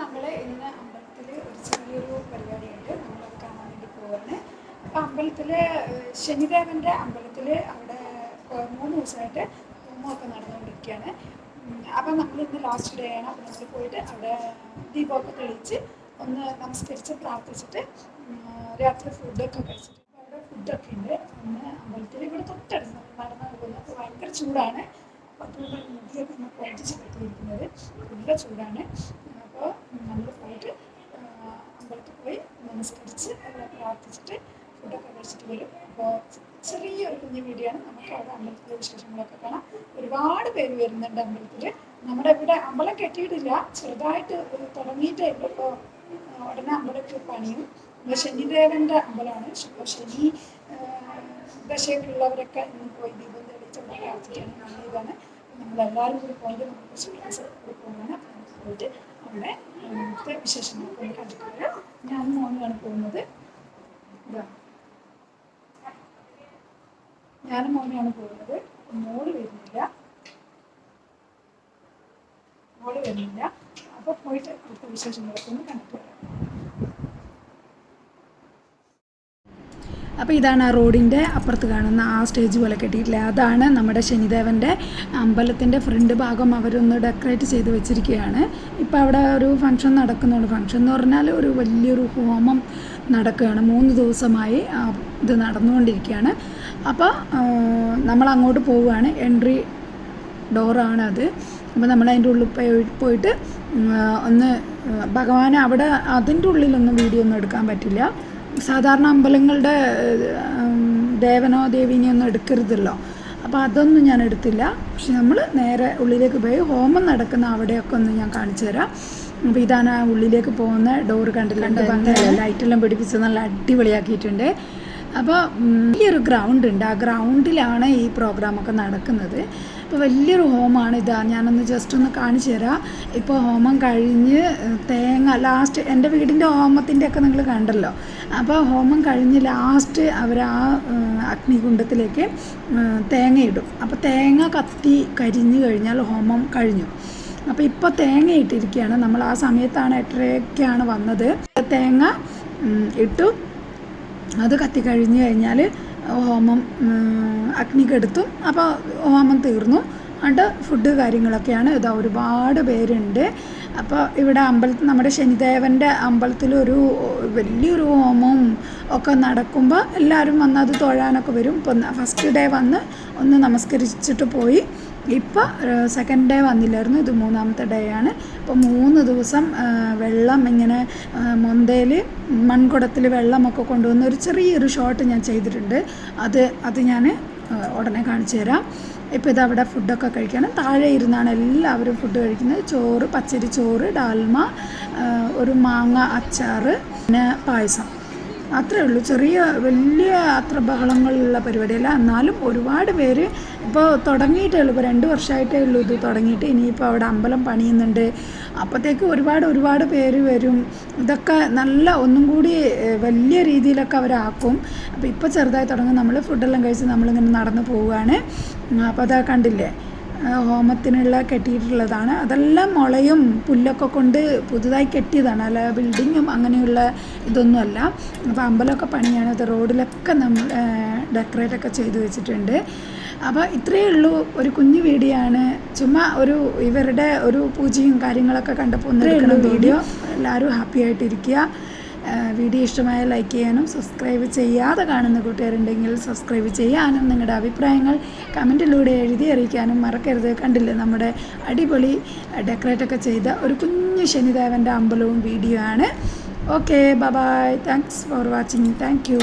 നമ്മൾ ഇന്ന് അമ്പലത്തിൽ ഒരു ചെറിയൊരു പരിപാടിയുണ്ട് നമ്മളത് കാണാൻ വേണ്ടി പോവാണ്. അപ്പോൾ അമ്പലത്തിൽ ശനിദേവന്റെ അമ്പലത്തിൽ അവിടെ മൂന്ന് ദിവസമായിട്ട് ഹോമമൊക്കെ നടന്നുകൊണ്ടിരിക്കുകയാണ് അപ്പം നമ്മൾ ഇന്ന് ലാസ്റ്റ് ഡേ ആണ്. അപ്പം നമ്മൾ പോയിട്ട് അവിടെ ദീപമൊക്കെ തെളിയിച്ച് ഒന്ന് നമസ്കരിച്ച് പ്രാർത്ഥിച്ചിട്ട് രാത്രി ഫുഡൊക്കെ കഴിച്ചിട്ട് അപ്പോൾ അവിടെ ഫുഡൊക്കെ ഉണ്ട്. ഒന്ന് അമ്പലത്തിൽ ഇവിടെ തൊട്ടടുത്ത് നമ്മൾ നടന്നു പോകുന്നത് അപ്പോൾ ഭയങ്കര ചൂടാണ്. പത്ത് മുടിയൊക്കെ ഒന്ന് പൊട്ടിച്ച് കെട്ടിയിരിക്കുന്നത് നല്ല ചൂടാണ്. അപ്പോൾ നമ്മൾ പോയിട്ട് അമ്പലത്തിൽ പോയി നമസ്കരിച്ച് അവിടെ പ്രാർത്ഥിച്ചിട്ട് ഫുഡൊക്കെ കഴിച്ചിട്ട് വരും അപ്പോൾ ചെറിയൊരു കുഞ്ഞു വീഡിയോ ആണ് നമുക്ക് അവിടെ അമ്പലത്തിലെ വിശേഷങ്ങളൊക്കെ കാണാം. ഒരുപാട് പേര് വരുന്നുണ്ട് അമ്പലത്തിൽ നമ്മുടെ ഇവിടെ അമ്പലം കെട്ടിയിട്ടില്ല. ചെറുതായിട്ട് തുടങ്ങിയിട്ടേ ഉള്ളൂ ഇപ്പോൾ ഉടനെ അമ്പലത്തിൽ പണിയും. നമ്മൾ ശനിദേവന്റെ അമ്പലമാണ്. അപ്പോൾ ശനി ദശയൊക്കെ ഉള്ളവരൊക്കെ ഇന്ന് പോയി ദീപം തെളിയിച്ച് അവിടെ നല്ല നല്ലതാണ് നമ്മളെല്ലാവരും കൂടി പോയിട്ട് നമുക്ക് അപ്പോൾ നമുക്ക് പോയിട്ട് അവിടെ അവിടുത്തെ വിശേഷങ്ങളൊക്കെ ഒന്ന് കണ്ടിട്ട് വരാം ഞാനും മോനുമാണ് പോകുന്നത്. ഇതാ. ഞാനും മോനെയാണ് പോകുന്നത്. മോൾ വരുന്നില്ല. മോൾ വരുന്നില്ല. അപ്പോൾ പോയിട്ട് അവിടുത്തെ വിശേഷങ്ങളൊക്കെ ഒന്ന് കണ്ടിട്ട് വരാം അപ്പോൾ ഇതാണ് ആ റോഡിന്റെ അപ്പുറത്ത് കാണുന്ന ആ സ്റ്റേജ് പോലെ കെട്ടിയിട്ടില്ലേ? അതാണ് നമ്മുടെ ശനിദേവന്റെ അമ്പലത്തിന്റെ ഫ്രണ്ട് ഭാഗം അവരൊന്ന് ഡെക്കറേറ്റ് ചെയ്ത് വെച്ചിരിക്കുകയാണ്. ഇപ്പോൾ അവിടെ ഒരു ഫംഗ്ഷൻ നടക്കുന്നുണ്ട്. ഫംഗ്ഷൻ എന്ന് പറഞ്ഞാൽ ഒരു വലിയൊരു ഹോമം നടക്കുകയാണ്. മൂന്ന് ദിവസമായി ഇത് നടന്നുകൊണ്ടിരിക്കുകയാണ്. അപ്പോൾ നമ്മൾ അങ്ങോട്ട് പോവുകയാണ്. എൻട്രി ഡോറാണ് അത്. അപ്പോൾ നമ്മൾ അതിന്റെ ഉള്ളിൽ പോയി പോയിട്ട് ഒന്ന് ഭഗവാൻ അവിടെ അതിന്റെ ഉള്ളിലൊന്നും വീഡിയോ ഒന്നും എടുക്കാൻ പറ്റില്ല. സാധാരണ അമ്പലങ്ങളുടെ ദേവനോ ദേവീനെയോ ഒന്നും എടുക്കരുതല്ലോ. അപ്പോൾ അതൊന്നും ഞാൻ എടുത്തില്ല. പക്ഷെ നമ്മൾ നേരെ ഉള്ളിലേക്ക് പോയി ഹോമം നടക്കുന്ന അവിടെയൊക്കെ ഒന്ന് ഞാൻ കാണിച്ചു തരാം. അപ്പോൾ ഇതാണ് ഉള്ളിലേക്ക് പോകുന്ന ഡോറ് കണ്ടിട്ടുണ്ട്. ലൈറ്റെല്ലാം പിടിപ്പിച്ച് നല്ല അടിപൊളിയാക്കിയിട്ടുണ്ട്. അപ്പോൾ വലിയൊരു ഗ്രൗണ്ട് ഉണ്ട്. ആ ഗ്രൗണ്ടിലാണ് ഈ പ്രോഗ്രാമൊക്കെ നടക്കുന്നത്. അപ്പോൾ വലിയൊരു ഹോമാണ് ഇതാ. ഞാനൊന്ന് ജസ്റ്റ് ഒന്ന് കാണിച്ചു തരാം. ഇപ്പോൾ ഹോമം കഴിഞ്ഞ് തേങ്ങ ലാസ്റ്റ് എന്റെ വീടിന്റെ ഹോമത്തിന്റെ ഒക്കെ നിങ്ങൾ കണ്ടല്ലോ. അപ്പോൾ ഹോമം കഴിഞ്ഞ് ലാസ്റ്റ് അവർ ആ അഗ്നികുണ്ടത്തിലേക്ക് അഗ്നികുണ്ഡത്തിലേക്ക് ഉം, തേങ്ങ ഇടും അപ്പോൾ തേങ്ങ കത്തി കരിഞ്ഞു കഴിഞ്ഞാൽ ഹോമം കഴിഞ്ഞു. അപ്പോൾ ഇപ്പോൾ തേങ്ങ ഇട്ടിരിക്കുകയാണ്. നമ്മൾ ആ സമയത്താണ് എട്ടരയ്ക്കാണ് വന്നത്. തേങ്ങ ഇട്ടു. അത് കത്തിക്കഴിഞ്ഞ് കഴിഞ്ഞാൽ ഹോമം അഗ്നിക്കെടുത്തു. അഗ്നി കെടുത്തും അപ്പോൾ ഹോമം തീർന്നു. അണ്ട് ഫുഡ് കാര്യങ്ങളൊക്കെയാണ്. ഇതാ ഒരുപാട് പേരുണ്ട്. അപ്പോൾ ഇവിടെ അമ്പലത്തിൽ നമ്മുടെ ശനിദേവന്റെ അമ്പലത്തിലൊരു വലിയൊരു ഹോമവും ഒക്കെ നടക്കുമ്പോൾ എല്ലാവരും വന്ന് അത് തൊഴാനൊക്കെ വരും. ഇപ്പം ഫസ്റ്റ് ഡേ വന്ന് ഒന്ന് നമസ്കരിച്ചിട്ട് പോയി. ഇപ്പോൾ സെക്കൻഡ് ഡേ വന്നില്ലായിരുന്നു ഇത് മൂന്നാമത്തെ ഡേ ആണ്. ഇപ്പോൾ മൂന്ന് ദിവസം വെള്ളം ഇങ്ങനെ മൊന്തയിൽ മൺകുടത്തിൽ വെള്ളമൊക്കെ കൊണ്ടുവന്ന് ഒരു ചെറിയൊരു ഷോട്ട് ഞാൻ ചെയ്തിട്ടുണ്ട്. അത് അത് ഞാൻ ഉടനെ കാണിച്ചു തരാം. ഇപ്പോൾ ഇതവിടെ ഫുഡൊക്കെ കഴിക്കണം. താഴെ ഇരുന്നാണ് എല്ലാവരും ഫുഡ് കഴിക്കുന്നത്. ചോറ് പച്ചരി ചോറ് ഡാൽമ ഒരു മാങ്ങ അച്ചാറ് പിന്നെ പായസം. അത്രേ ഉള്ളൂ. ചെറിയ വലിയ അത്ര ബഹളങ്ങളുള്ള പരിപാടിയല്ല. എന്നാലും ഒരുപാട് പേര് ഇപ്പോൾ തുടങ്ങിയിട്ടേ ഉള്ളൂ. ഇപ്പോൾ രണ്ട് വർഷമായിട്ടേ ഉള്ളൂ ഇത് തുടങ്ങിയിട്ട്. ഇനിയിപ്പോൾ അവിടെ അമ്പലം പണിയുന്നുണ്ട്. അപ്പോഴത്തേക്ക് ഒരുപാട് ഒരുപാട് പേര് വരും. ഇതൊക്കെ നല്ല ഒന്നും കൂടി വലിയ രീതിയിലൊക്കെ അവരാക്കും. അപ്പോൾ ഇപ്പോൾ ചെറുതായി തുടങ്ങും. നമ്മൾ ഫുഡെല്ലാം കഴിച്ച് നമ്മളിങ്ങനെ നടന്നു പോവുകയാണ്. അപ്പോൾ അതാ കണ്ടില്ലേ? ഹോമത്തിനുള്ള കെട്ടിയിട്ടുള്ളതാണ്. അതെല്ലാം മുളയും പുല്ലൊക്കെ കൊണ്ട് പുതുതായി കെട്ടിയതാണ്. അല്ല ബിൽഡിങ്ങും അങ്ങനെയുള്ള ഇതൊന്നുമല്ല. അപ്പോൾ അമ്പലമൊക്കെ പണിയാണ്. അത് റോഡിലൊക്കെ നമ്മൾ ഡെക്കറേറ്റ് ഒക്കെ ചെയ്ത് വെച്ചിട്ടുണ്ട്. അപ്പോൾ ഇത്രയേ ഉള്ളൂ. ഒരു കുഞ്ഞു വീഡിയോ ആണ്. ചുമ്മാ ഒരു ഇവരുടെ ഒരു പൂജയും കാര്യങ്ങളൊക്കെ കണ്ടപ്പോൾ ഒന്നും വീഡിയോ. എല്ലാവരും ഹാപ്പി ആയിട്ടിരിക്കുക. വീഡിയോ ഇഷ്ടമായ ലൈക്ക് ചെയ്യാനും സബ്സ്ക്രൈബ് ചെയ്യാതെ കാണുന്ന കൂട്ടുകാരുണ്ടെങ്കിൽ സബ്സ്ക്രൈബ് ചെയ്യാനും നിങ്ങളുടെ അഭിപ്രായങ്ങൾ കമന്റിലൂടെ എഴുതി അറിയിക്കാനും മറക്കരുത്. കണ്ടില്ലേ നമ്മുടെ അടിപൊളി ഡെക്കറേറ്റൊക്കെ ചെയ്ത ഒരു കുഞ്ഞു ശനിദേവന്റെ അമ്പലവും വീഡിയോ ആണ്. Okay bye thanks for watching thank